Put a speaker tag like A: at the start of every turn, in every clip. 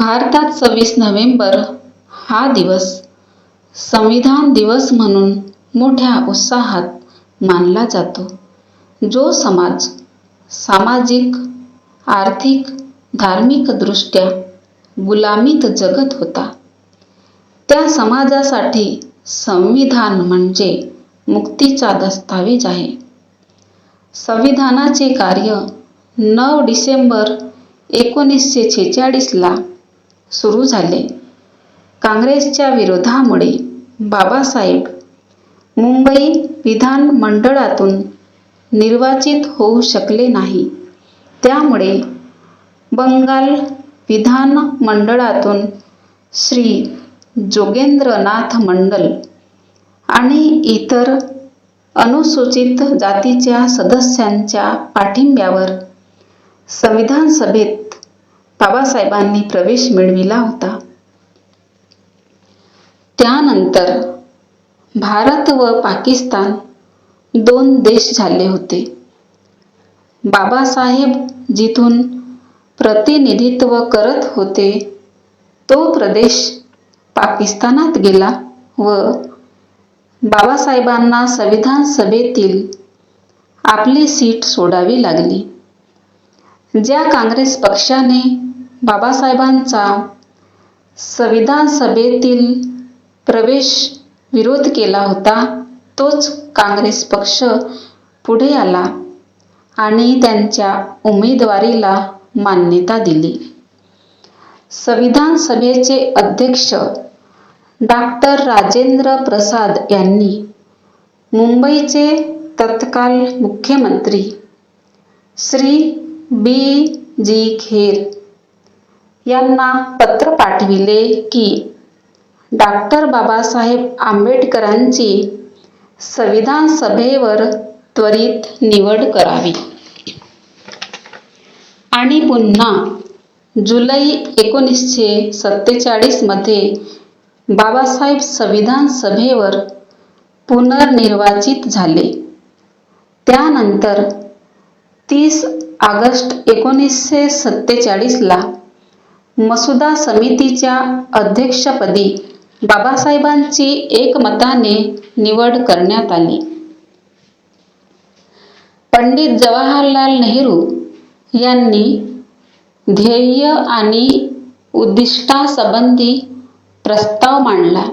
A: भारतात सव्वीस नोव्हेंबर हा दिवस संविधान दिवस म्हणून मोठ्या उत्साहात मानला जातो. जो समाज सामाजिक, आर्थिक, धार्मिकदृष्ट्या गुलामीत जगत होता, त्या समाजासाठी संविधान म्हणजे मुक्तीचा दस्तावेज आहे. संविधानाचे कार्य नऊ डिसेंबर एकोणीसशे छेचाळीसला सुरू झाले. काँग्रेसच्या विरोधामुळे बाबासाहेब मुंबई विधानमंडळातून निर्वाचित होऊ शकले नाही. त्यामुळे बंगाल विधानमंडळातून श्री. जोगेंद्रनाथ मंडल आणि इतर अनुसूचित जातीच्या सदस्यांच्या पाठिंब्यावर संविधान सभेत बाबासाहेबांनी प्रवेश मिळविला होता. त्यानंतर भारत व पाकिस्तान दोन देश झाले होते. बाबासाहेब जिथून प्रतिनिधित्व करत होते तो प्रदेश पाकिस्तानात गेला व बाबासाहेबांना संविधान सभेतील आपली सीट सोडावी लागली. ज्या काँग्रेस पक्षाने बाबासाहेबांचा संविधान सभेतील प्रवेश विरोध केला होता तोच काँग्रेस पक्ष पुढे आला आणि त्यांच्या उमेदवारीला मान्यता दिली. संविधान सभेचे अध्यक्ष डॉक्टर राजेंद्र प्रसाद यांनी मुंबईचे तत्काल मुख्यमंत्री श्री. बी. जी. खेर यांना पत्र पाठविले की डॉक्टर बाबासाहेब आंबेडकरांची संविधान सभेवर त्वरित निवड करावी. आणि पुन्हा जुलै एकोणीसशे सत्तेचाळीसमध्ये बाबासाहेब संविधान सभेवर पुनर्निर्वाचित झाले. त्यानंतर तीस ऑगस्ट एकोणीसशे सत्तेचाळीसला मसुदा समितीच्या अध्यक्षपदी बाबासाहेबांची एकमताने निवड करण्यात आली. पंडित जवाहरलाल नेहरू यांनी ध्येय आणि उद्दिष्टासंबंधी प्रस्ताव मांडला.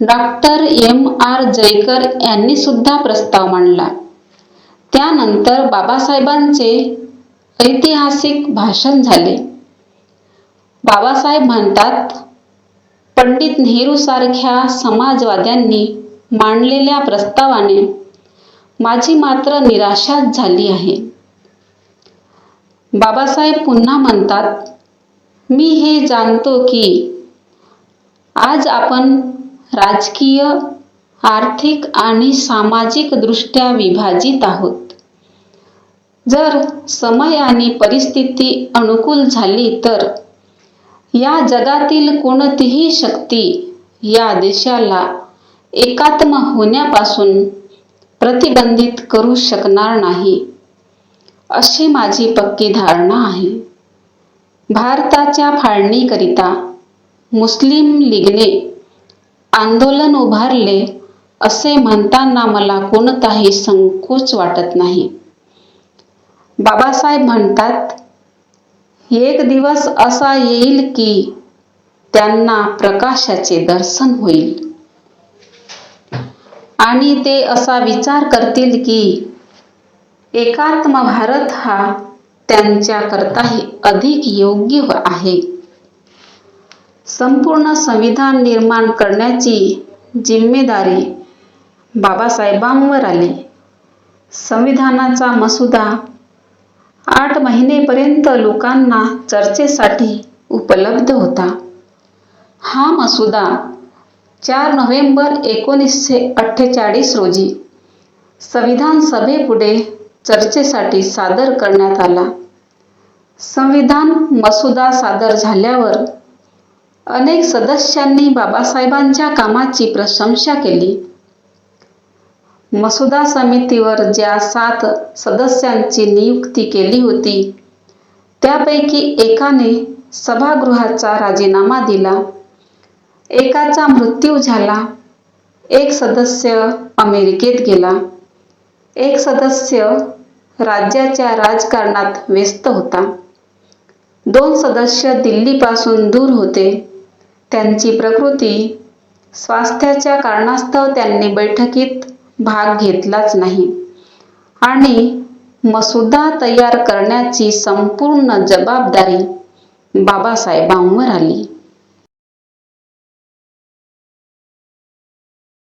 A: Doctor M. आर. जयकर यांनीसुद्धा प्रस्ताव मांडला. त्यानंतर बाबासाहेबांचे ऐतिहासिक भाषण झाले. बाबासाहेब म्हणतात पंडित नेहरूसारख्या समाजवाद्यांनी मांडलेल्या प्रस्तावाने माझी मात्र निराशाच झाली आहे. बाबासाहेब पुन्हा म्हणतात मी हे जाणतो की आज आपण राजकीय, आर्थिक आणि सामाजिकदृष्ट्या विभाजित आहोत. जर समय आणि परिस्थिती अनुकूल झाली तर या जगातील कोणतीही शक्ती या देशाला एकात्म होण्यापासून प्रतिबंधित करू शकणार नाही, अशी माझी पक्की धारणा आहे. भारताच्या फाळणीकरिता मुस्लिम लीगने आंदोलन उभारले असे म्हणताना मला कोणताही संकोच वाटत नाही. बाबासाहेब म्हणतात एक दिवस असा येईल की त्यांना प्रकाशाचे दर्शन होईल. आणि ते असा विचार करतील की एकात्म भारत हा त्यांच्याकरताही अधिक योग्य आहे. संपूर्ण संविधान निर्माण करण्याची जिम्मेदारी बाबासाहेबांवर आली. संविधानाचा मसुदा आठ महिनेपर्यंत लोकांना चर्चेसाठी उपलब्ध होता. हा मसुदा चार नोव्हेंबर एकोणीसशे अठ्ठेचाळीस रोजी संविधान सभेपुढे चर्चेसाठी सादर करण्यात आला. संविधान मसुदा सादर झाल्यावर अनेक सदस्यांनी बाबासाहेबांच्या कामाची प्रशंसा केली. मसुदा समितीवर ज्या सात सदस्यांची नियुक्ती केली होती त्यापैकी एकाने सभागृहाचा राजीनामा दिला. एकाचा मृत्यू झाला. एक सदस्य अमेरिकेत गेला. एक सदस्य राज्याच्या राजकारणात व्यस्त होता. दोन सदस्य दिल्लीपासून दूर होते. त्यांची प्रकृती स्वास्थ्याच्या कारणास्तव त्यांनी बैठकीत भाग घेतलाच नाही. आणि मसुदा तयार करण्याची संपूर्ण जबाबदारी बाबासाहेबांवर आली.